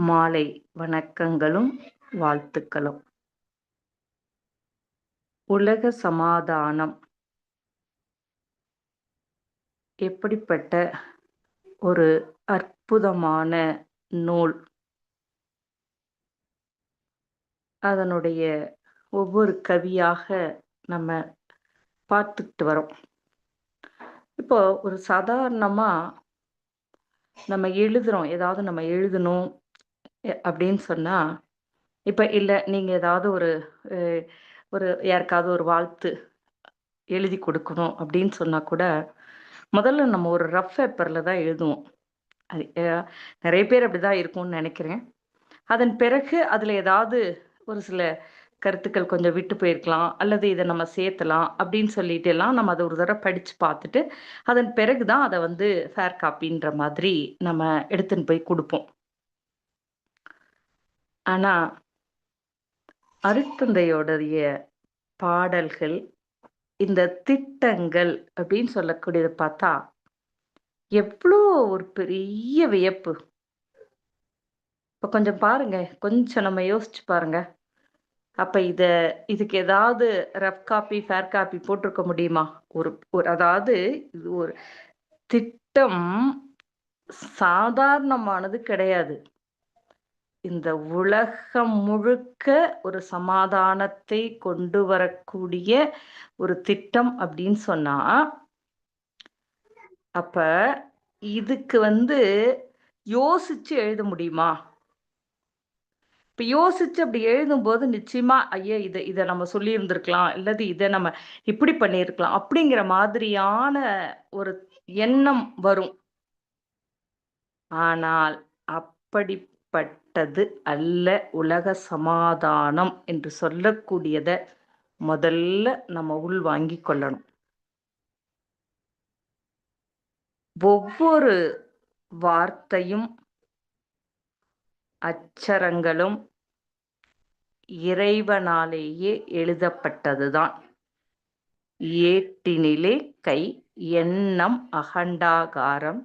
மாலை வணக்கங்களும் வாழ்த்துக்களும். உலக சமாதானம். எப்படிப்பட்ட ஒரு அற்புதமான நூல்? அதனுடைய ஒவ்வொரு கவியாக நம்ம பார்த்துக்கிட்டு வரோம். இப்போ ஒரு சாதாரணமா நம்ம எழுதுறோம். ஏதாவது நம்ம எழுதணும். அப்படின்னு சொன்னா இப்ப இல்ல நீங்க ஏதாவது ஒரு ஒரு யாருக்காவது ஒரு வாழ்த்து எழுதி கொடுக்கணும் அப்படின்னு சொன்னா கூட முதல்ல நம்ம ஒரு ரஃப் பேப்பர்ல தான் எழுதுவோம். அது நிறைய பேர் அப்படிதான் இருக்கும்னு நினைக்கிறேன். அதன் பிறகு அதுல ஏதாவது ஒரு சில கருத்துக்கள் கொஞ்சம் விட்டு போயிருக்கலாம் அல்லது இதை நம்ம சேர்த்தலாம் அப்படின்னு சொல்லிட்டு எல்லாம் நம்ம அதை ஒரு தடவை படித்து பார்த்துட்டு அதன் பிறகு தான் அதை வந்து ஃபேர் காப்பின்ற மாதிரி நம்ம எடுத்துன்னு போய் கொடுப்போம். ஆனா அருட்தந்தையோடைய பாடல்கள் இந்த திட்டங்கள் அப்படின்னு சொல்லக்கூடியதை பார்த்தா எவ்வளோ ஒரு பெரிய வியப்பு. இப்போ கொஞ்சம் பாருங்க. கொஞ்சம் நம்ம யோசிச்சு பாருங்க. அப்ப இத இதுக்கு ஏதாவது ரஃப் காப்பி ஃபேர் காப்பி போட்டிருக்க முடியுமா? ஒரு ஒரு அதாவது இது ஒரு திட்டம் சாதாரணமானது கிடையாது. இந்த உலகம் முழுக்க ஒரு சமாதானத்தை கொண்டு வரக்கூடிய ஒரு திட்டம் அப்படின்னு சொன்னா அப்ப இதுக்கு வந்து யோசிச்சு எழுத முடியுமா? இப்ப யோசிச்சு அப்படி எழுதும்போது நிச்சயமா ஐயா இதை இதை நம்ம சொல்லி இருந்திருக்கலாம் இல்லது இதை நம்ம இப்படி பண்ணியிருக்கலாம் அப்படிங்கிற மாதிரியான ஒரு எண்ணம் வரும். ஆனால் அப்படி பட்டது அல்ல உலக சமாதானம் என்று சொல்லக்கூடியத முதல்ல நம்ம உள் வாங்கி கொள்ளணும். ஒவ்வொரு வார்த்தையும் அச்சரங்களும் இறைவனாலேயே எழுதப்பட்டதுதான். ஏட்டினிலே கை எண்ணம் அகண்டாகாரம்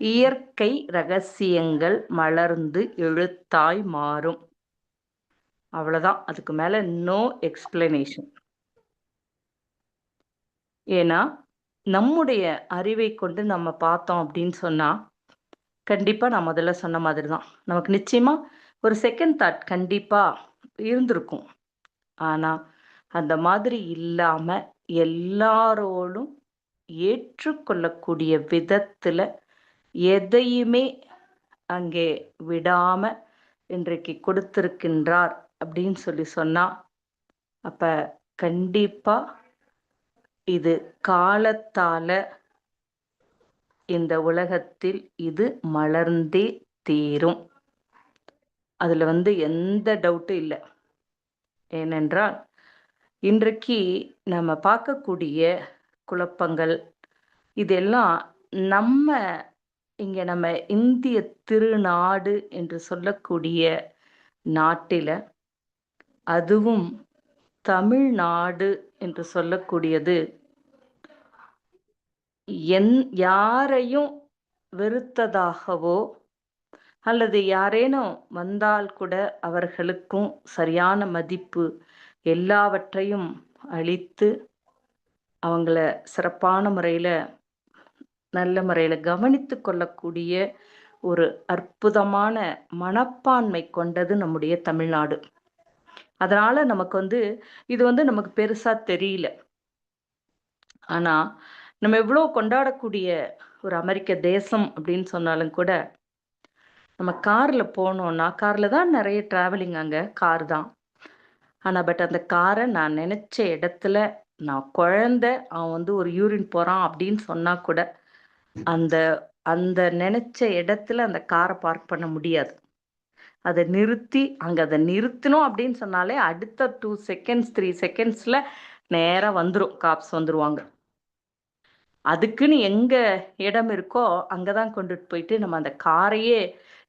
இயற்கை ரகசியங்கள் மலர்ந்து எழுத்தாய் மாறும். அவ்வளோதான் அதுக்கு மேலே நோ எக்ஸ்பிளனேஷன் ஏன்னா நம்முடைய அறிவை கொண்டு நம்ம பார்த்தோம் அப்படின்னு சொன்னால் கண்டிப்பாக நான் முதல்ல சொன்ன மாதிரி தான் நமக்கு நிச்சயமாக ஒரு செகண்ட் தாட் கண்டிப்பாக இருந்திருக்கும். ஆனால் அந்த மாதிரி இல்லாமல் எல்லாரோடும் ஏற்றுக்கொள்ளக்கூடிய விதத்தில் எதையுமே அங்கே விடாம இன்றைக்கு கொடுத்திருக்கின்றார் அப்படின்னு சொல்லி சொன்னா அப்ப கண்டிப்பா இது காலத்தால இந்த உலகத்தில் இது மலர்ந்தே தீரும். அதுல வந்து எந்த டவுட்டும் இல்லை. ஏனென்றால் இன்றைக்கு நம்ம பார்க்கக்கூடிய குழப்பங்கள் இதெல்லாம் நம்ம இங்கே நம்ம இந்திய திருநாடு என்று சொல்லக்கூடிய நாட்டில் அதுவும் தமிழ்நாடு என்று சொல்லக்கூடியது. என் யாரையும் வெறுத்ததாகவோ அல்லது யாரேனும் வந்தால் கூட அவர்களுக்கும் சரியான மதிப்பு எல்லாவற்றையும் அளித்து அவங்கள சிறப்பான முறையில் நல்ல முறையில் கவனித்து கொள்ளக்கூடிய ஒரு அற்புதமான மனப்பான்மை கொண்டது நம்முடைய தமிழ்நாடு. அதனால நமக்கு வந்து இது வந்து நமக்கு பெருசா தெரியல. ஆனா நம்ம எவ்வளோ கொண்டாடக்கூடிய ஒரு அமெரிக்க தேசம் அப்படின்னு சொன்னாலும் கூட நம்ம கார்ல போனோம்னா கார்ல தான் நிறைய டிராவலிங் அங்க கார் தான். ஆனா பட் அந்த காரை நான் நினைச்ச இடத்துல நான் குழந்தை அவன் வந்து ஒரு யூரின் போறான் அப்படின்னு சொன்னா கூட அந்த அந்த நினைச்ச இடத்துல அந்த காரை பார்க் பண்ண முடியாது. அதை நிறுத்தி அங்க அதை நிறுத்தணும் அப்படின்னு சொன்னாலே அடுத்த டூ செகண்ட்ஸ் த்ரீ செகண்ட்ஸ்ல நேரா வந்துரும். காப்ஸ் வந்துருவாங்க. அதுக்குன்னு எங்க இடம் இருக்கோ அங்கதான் கொண்டுட்டு போயிட்டு நம்ம அந்த காரையே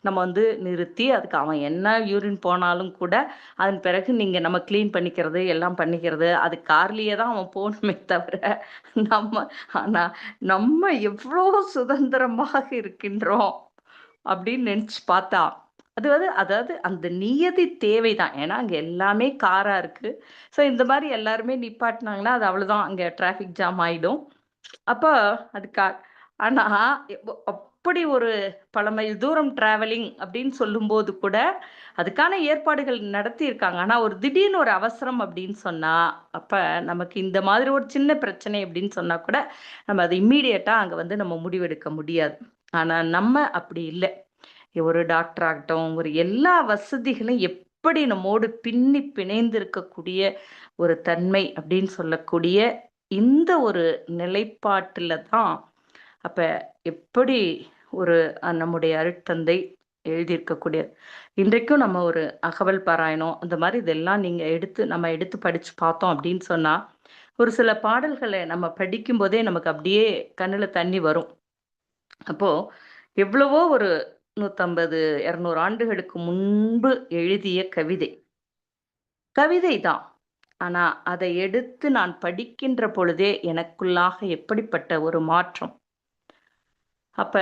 நம்ம வந்து நிறுத்தி அதுக்கு அவன் என்ன யூரின் போனாலும் கூட அதன் பிறகு நீங்கள் நம்ம க்ளீன் பண்ணிக்கிறது எல்லாம் பண்ணிக்கிறது அது கார்லேயே தான் அவன் போகணுமே தவிர நம்ம ஆனால் நம்ம எவ்வளோ சுதந்திரமாக இருக்கின்றோம் அப்படின்னு நினச்சி பார்த்தா அது வந்து அதாவது அந்த நியதி தேவை தான் ஏன்னா, அங்கே எல்லாமே காராக இருக்குது ஸோ இந்த மாதிரி எல்லாருமே நிப்பாட்டினாங்கன்னா அது அவ்வளோதான். அங்கே டிராஃபிக் ஜாம் ஆகிடும் அப்போ அதுக்கா ஆனால் எப் அப்படி ஒரு பல மைல் தூரம் டிராவலிங் அப்படின்னு சொல்லும்போது கூட, அதுக்கான ஏற்பாடுகள் நடத்தியிருக்காங்க. ஆனால் ஒரு திடீர்னு ஒரு அவசரம் அப்படின்னு சொன்னால் அப்போ நமக்கு இந்த மாதிரி ஒரு சின்ன பிரச்சனை அப்படின்னு சொன்னால் கூட, நம்ம அதை இம்மீடியட்டாக அங்கே வந்து நம்ம முடிவெடுக்க முடியாது. ஆனால் நம்ம அப்படி இல்லை ஒரு டாக்டர் ஆகட்டும், ஒரு எல்லா வசதிகளும் எப்படி நம்மோடு பின்னி பிணைந்து இருக்கக்கூடிய ஒரு தன்மை அப்படின்னு சொல்லக்கூடிய இந்த ஒரு நிலைப்பாட்டில் தான் அப்போ எப்படி ஒரு நம்முடைய அருட்தந்தை எழுதியிருக்கக்கூடிய இன்றைக்கும் நம்ம ஒரு அகவல் பாராயணம் அந்த மாதிரி இதெல்லாம் நீங்கள் எடுத்து நம்ம எடுத்து படித்து பார்த்தோம் அப்படின்னு சொன்னால் ஒரு சில பாடல்களை நம்ம படிக்கும்போதே நமக்கு அப்படியே கண்ணில் தண்ணி வரும். அப்போது எவ்வளவோ ஒரு 150, 200 ஆண்டுகளுக்கு முன்பு எழுதிய கவிதை. கவிதை தான். ஆனால் அதை எடுத்து நான் படிக்கின்ற பொழுதே எனக்குள்ளாக எப்படிப்பட்ட ஒரு மாற்றம். அப்ப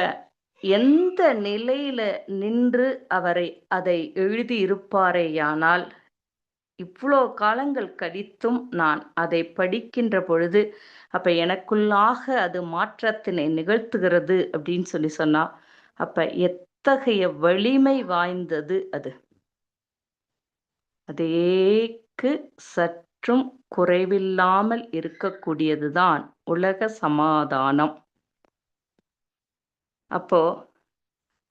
எந்த நிலையில நின்று அவரை அதை எழுதியிருப்பாரேயானால், இவ்வளோ காலங்கள் கழித்தும் நான் அதை படிக்கின்ற பொழுது, அப்ப எனக்குள்ளாக அது மாற்றத்தினை நிகழ்த்துகிறது அப்படின்னு சொல்லி சொன்னா, அப்ப எத்தகைய வலிமை வாய்ந்தது அது. அதேக்கு சற்றும் குறைவில்லாமல் இருக்கக்கூடியது தான் உலக சமாதானம். அப்போ,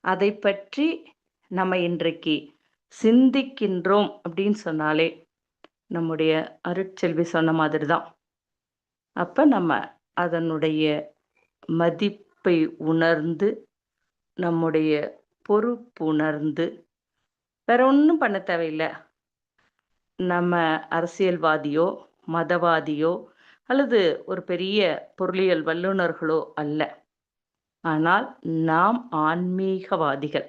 அதை பற்றி நம்ம இன்றைக்கு சிந்திக்கின்றோம் அப்படின்னு சொன்னாலே, நம்முடைய அருட்செல்வி சொன்ன மாதிரி தான். அப்போ நம்ம அதனுடைய மதிப்பை உணர்ந்து, நம்முடைய பொறுப்பு உணர்ந்து வேற ஒன்றும் பண்ண தேவையில்லை நம்ம அரசியல்வாதியோ, மதவாதியோ அல்லது ஒரு பெரிய பொருளியல் வல்லுனர்களோ அல்ல. ஆனால் நாம் ஆன்மீகவாதிகள்.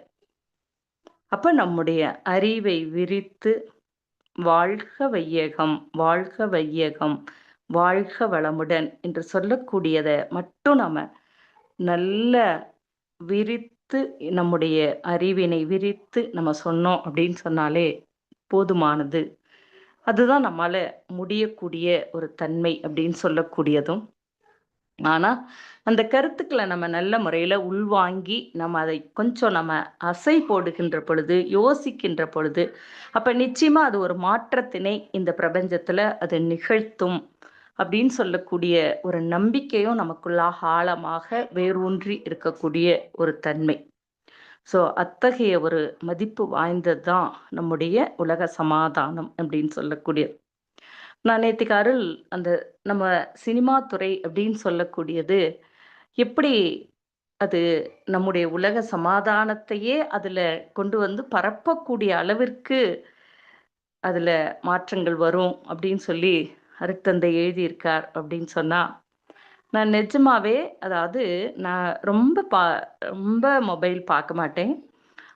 அப்ப நம்முடைய அறிவை விரித்து, வாழ்க வையகம், வாழ்க வையகம், வாழ்க வளமுடன் என்று சொல்லக்கூடியதை மட்டும் நாம நல்ல விரித்து நம்முடைய அறிவினை விரித்து நம்ம சொன்னோம் அப்படின்னு சொன்னாலே போதுமானது. அதுதான் நம்மால முடியக்கூடிய ஒரு தன்மை அப்படின்னு சொல்லக்கூடியதும். ஆனா, அந்த கருத்துக்களை நம்ம நல்ல முறையில உள்வாங்கி, நம்ம அதை கொஞ்சம் நம்ம அசை போடுகின்ற பொழுது, யோசிக்கின்ற பொழுது, அப்ப நிச்சயமா அது ஒரு மாற்றத்தினை இந்த பிரபஞ்சத்துல அது நிகழ்த்தும். அப்படின்னு சொல்லக்கூடிய ஒரு நம்பிக்கையும் நமக்குள்ளாக ஆழமாக வேரூன்றி இருக்கக்கூடிய ஒரு தன்மை. ஸோ, அத்தகைய ஒரு மதிப்பு வாய்ந்தது தான் நம்முடைய உலக சமாதானம் அப்படின்னு சொல்லக்கூடியது. நான் நேத்திக்கு அருள் அந்த நம்ம சினிமா துறை அப்படின்னு சொல்லக்கூடியது, எப்படி அது நம்முடைய உலக சமாதானத்தையே அதுல கொண்டு வந்து பரப்பக்கூடிய அளவிற்கு அதுல மாற்றங்கள் வரும் அப்படின்னு சொல்லி அருட்தந்தை எழுதியிருக்கார் அப்படின்னு சொன்னா, நான் நிஜமாவே அதாவது நான் ரொம்ப பா ரொம்ப மொபைல் பார்க்க மாட்டேன்.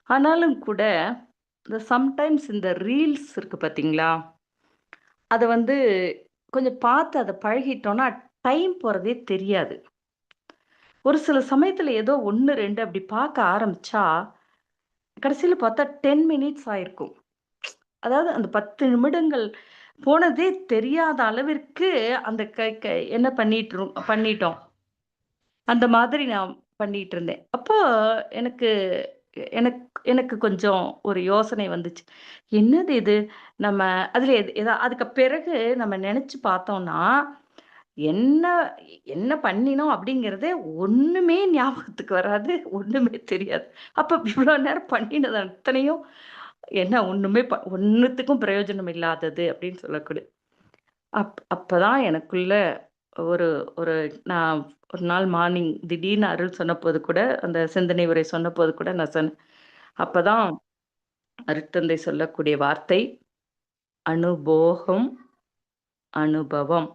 ஆனாலும் கூட, இந்த சம்டைம்ஸ் இந்த ரீல்ஸ் இருக்கு பார்த்தீங்களா? அதை வந்து கொஞ்சம் பார்த்து அதை பழகிட்டோம்னா, டைம் போகிறதே தெரியாது. ஒரு சில சமயத்தில் ஏதோ 1, 2 அப்படி பார்க்க ஆரம்பிச்சா, கடைசியில் பார்த்தா 10 மினிட்ஸ் ஆயிருக்கும். அதாவது அந்த 10 நிமிடங்கள் போனதே தெரியாத அளவிற்கு அந்த க க என்ன பண்ணிட்டு பண்ணிட்டோம். அந்த மாதிரி நான் பண்ணிட்டு இருந்தேன். அப்போ எனக்கு எனக்கு எனக்கு கொஞ்சம் ஒரு யோசனை வந்துச்சு. என்னது இது? நம்ம அதுல எது எதா அதுக்கு பிறகு நம்ம நினச்சி பார்த்தோம்னா, என்ன என்ன பண்ணினோம் அப்படிங்கிறதே ஒண்ணுமே ஞாபகத்துக்கு வராது. ஒண்ணுமே தெரியாது. அப்ப இவ்வளோ நேரம் பண்ணினது அத்தனையும் என்ன ஒண்ணுமே ப ஒன்றுத்துக்கும் பிரயோஜனம் இல்லாதது அப்படின்னு சொல்லக்கூடிய அப் அப்பதான் எனக்குள்ள ஒரு ஒரு நான் ஒரு நாள் மார்னிங் திடீர்னு அருள் சொன்னபோது கூட, அந்த சிந்தனை உரை சொன்னபோது கூட நான் சொன்னேன். அப்பதான் அருட்தந்தை சொல்லக்கூடிய வார்த்தை, அனுபோகம், அனுபவம்.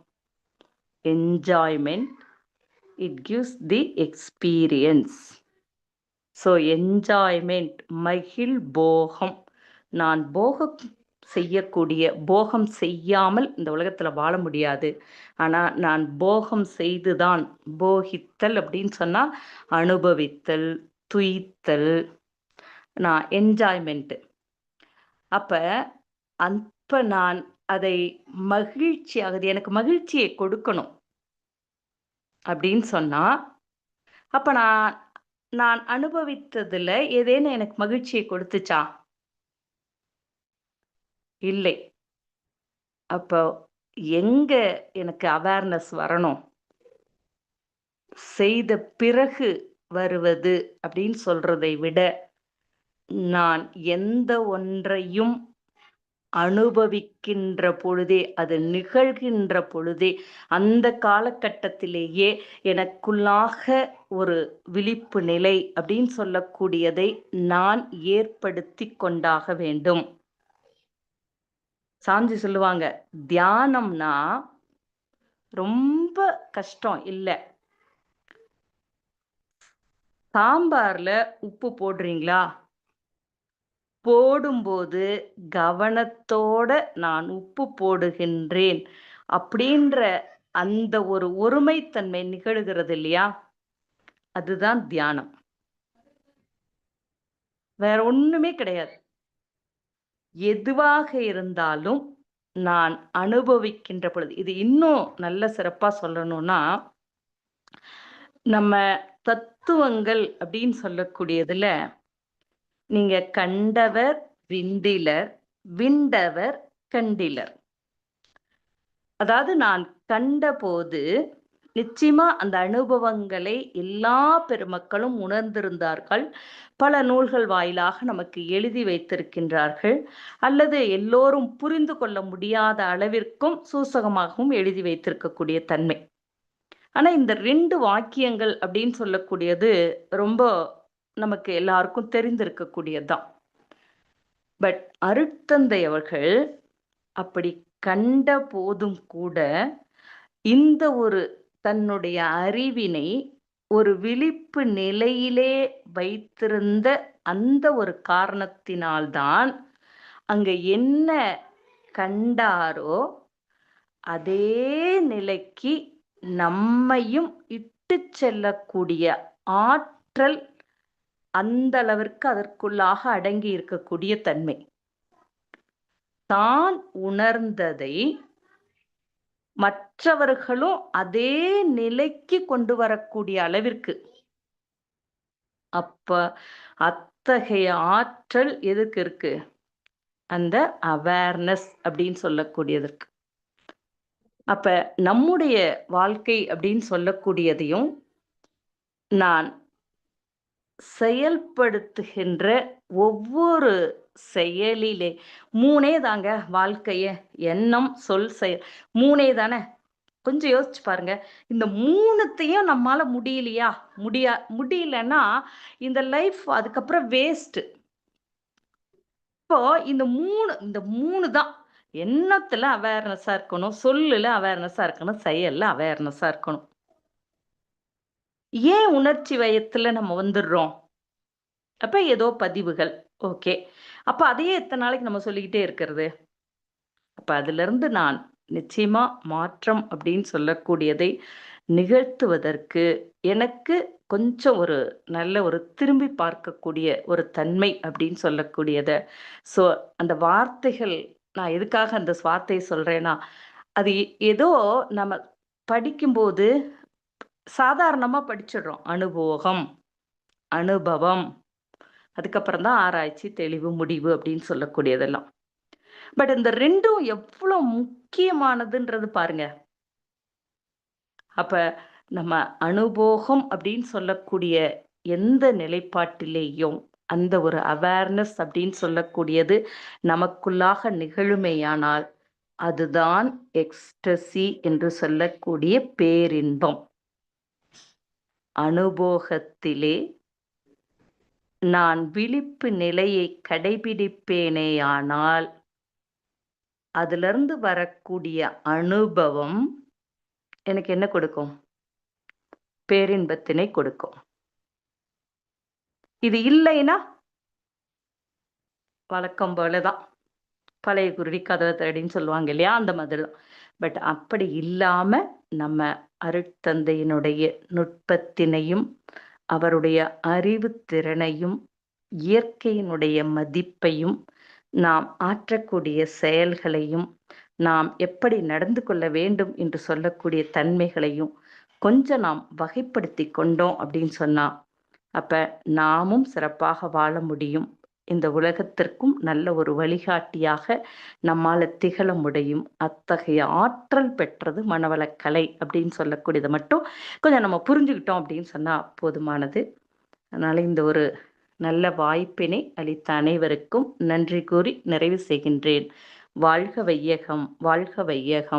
Enjoyment it gives the experience. So enjoyment மகிழ் போகம். நான் போக செய்யக்கூடிய போகம் செய்யாமல் இந்த உலகத்தில் வாழ முடியாது. ஆனால் நான் போகம் செய்து தான் போகித்தல் அப்படின்னு சொன்னால் அனுபவித்தல், துய்த்தல், நான் என்ஜாய்மெண்ட்டு அப்போ அப்போ நான் அதை மகிழ்ச்சியாகுது எனக்கு மகிழ்ச்சியை கொடுக்கணும். அப்படின்னு சொன்னால் அப்போ நான் நான் அனுபவித்ததில் ஏதேனும் எனக்கு மகிழ்ச்சியை கொடுத்துச்சா? இல்லை. அப்போ எங்க எனக்கு அவேர்னஸ் வரணும்? செய்த பிறகு வருவது அப்படின்னு சொல்றதை விட நான் எந்த ஒன்றையும் அனுபவிக்கின்ற பொழுதே அது நிகழ்கின்ற பொழுதே அந்த காலகட்டத்திலேயே எனக்குள்ளாக ஒரு விழிப்பு நிலை அப்படின்னு சொல்லக்கூடியதை நான் ஏற்படுத்தி கொண்டாக வேண்டும். சாஞ்சி சொல்லுவாங்க. தியானம்னா ரொம்ப கஷ்டம் இல்லை. சாம்பார்ல உப்பு போடுறீங்களா? போடும்போது கவனத்தோட நான் உப்பு போடுகின்றேன் அப்படின்ற அந்த ஒரு ஒருமைத்தன்மை நிகழ்கிறது இல்லையா? அதுதான் தியானம். வேற ஒண்ணுமே கிடையாது. எதுவாக இருந்தாலும் நான் அனுபவிக்கின்ற பொழுது இது இன்னும் நல்ல சிறப்பாக சொல்லணும்னா நம்ம தத்துவங்கள் அப்படின்னு சொல்லக்கூடியதுல நீங்க கண்டவர் விண்டிலர் விண்டவர் கண்டிலர். அதாவது நான் கண்டபோது நிச்சயமா அந்த அனுபவங்களை எல்லா பெருமக்களும் உணர்ந்திருந்தார்கள். பல நூல்கள் வாயிலாக நமக்கு எழுதி வைத்திருக்கின்றார்கள். அல்லது எல்லோரும் புரிந்து கொள்ள முடியாத அளவிற்கும் சூசகமாகவும் எழுதி வைத்திருக்கக்கூடிய தன்மை. ஆனா இந்த ரெண்டு வாக்கியங்கள் அப்படின்னு சொல்லக்கூடியது ரொம்ப நமக்கு எல்லாருக்கும் தெரிந்திருக்கக்கூடியதுதான். பட் அருட்தந்தை அவர்கள் அப்படி கண்ட போதும் கூட இந்த ஒரு தன்னுடைய அறிவினை ஒரு விழிப்பு நிலையிலே வைத்திருந்த அந்த ஒரு காரணத்தினால்தான் அங்க என்ன கண்டாரோ அதே நிலைக்கு நம்மையும் இட்டு செல்லக்கூடிய ஆற்றல் அந்த அளவிற்கு அதற்குள்ளாக அடங்கி இருக்கக்கூடிய தன்மை. தான் உணர்ந்ததை மற்றவர்களும் அதே நிலைக்கு கொண்டு வரக்கூடிய அளவிற்கு. அப்ப அத்தகைய ஆற்றல் எதுக்கு இருக்கு? அந்த அவேர்னஸ் அப்படின்னு சொல்லக்கூடியதற்கு அப்ப நம்முடைய வாழ்க்கை அப்படின்னு சொல்லக்கூடியதையும் நான் செயல்படுத்துகின்ற ஒவ்வொரு செயலிலே. மூணே தாங்க வாழ்க்கைய. எண்ணம் சொல் செயல். மூணே தானே? கொஞ்சம் யோசிச்சு பாருங்க. இந்த மூணுத்தையும் நம்மால முடியலையா? முடியா முடியலன்னா இந்த லைஃப் அதுக்கப்புறம் வேஸ்ட் இப்போ இந்த மூணு இந்த மூணு தான். எண்ணத்துல அவேர்னஸா இருக்கணும் சொல்லுல அவேர்னஸா இருக்கணும் செயல்ல அவேர்னஸா இருக்கணும். ஏன் உணர்ச்சி வயத்துல நம்ம வந்துடுறோம்? அப்ப ஏதோ பதிவுகள். ஓகே. அப்போ அதையே எத்தனை நாளைக்கு நம்ம சொல்லிக்கிட்டே இருக்கிறது? அப்போ அதுலேருந்து நான் நிச்சயமா மாற்றம் அப்படின்னு சொல்லக்கூடியதை நிகழ்த்துவதற்கு எனக்கு கொஞ்சம் ஒரு நல்ல ஒரு திரும்பி பார்க்கக்கூடிய ஒரு தன்மை அப்படின்னு சொல்லக்கூடியத. ஸோ அந்த வார்த்தைகள் நான் எதுக்காக அந்த வார்த்தையை சொல்கிறேன்னா அது ஏதோ நம்ம படிக்கும்போது சாதாரணமாக படிச்சிடுறோம். அனுபோகம் அனுபவம். அதுக்கப்புறம் தான் ஆராய்ச்சி தெளிவு முடிவு அப்படின்னு சொல்லக்கூடியதெல்லாம். பட் இந்த ரெண்டும் எவ்வளோ முக்கியமானதுன்றது பாருங்க. அப்ப நம்ம அனுபோகம் அப்படின்னு சொல்லக்கூடிய எந்த நிலைப்பாட்டிலேயும் அந்த ஒரு அவேர்னஸ் அப்படின்னு சொல்லக்கூடியது நமக்குள்ளாக நிகழுமேயானால் அதுதான் எக்ஸ்டசி என்று சொல்லக்கூடிய பேரின்பம். அனுபோகத்திலே நான் விழிப்பு நிலையை கடைபிடிப்பேனேயானால் அதிலிருந்து வரக்கூடிய அனுபவம் எனக்கு என்ன கொடுக்கும்? பேரின்பத்தினை கொடுக்கும். இது இல்லைன்னா வழக்கம் போலதான். பழைய குருடி கதவை தேடின்னு சொல்லுவாங்க இல்லையா? அந்த மாதிரி தான் பட் அப்படி இல்லாம நம்ம அருட்தந்தையினுடைய நுட்பத்தினையும் அவருடைய அறிவு திறனையும் இயற்கையினுடைய மதிப்பையும் நாம் ஆற்றக்கூடிய செயல்களையும் நாம் எப்படி நடந்து கொள்ள வேண்டும் என்று சொல்லக்கூடிய தன்மைகளையும் கொஞ்சம் நாம் வகைப்படுத்தி கொண்டோம் அப்படின்னு சொன்னா அப்போ நாமும் சிறப்பாக வாழ முடியும். இந்த உலகத்திற்கும் நல்ல ஒரு வழிகாட்டியாக நம்மால் திகழ முடியும். அத்தகைய ஆற்றல் பெற்றது மனவளக்கலை அப்படின்னு சொல்லக்கூடியதை மட்டும் கொஞ்சம் நம்ம புரிஞ்சுக்கிட்டோம் அப்படின்னு சொன்னால் போதுமானது. அதனால் இந்த ஒரு நல்ல வாய்ப்பினை அளித்த அனைவருக்கும் நன்றி கூறி நிறைவு செய்கின்றேன். வாழ்க வையகம் வாழ்க வையகம்.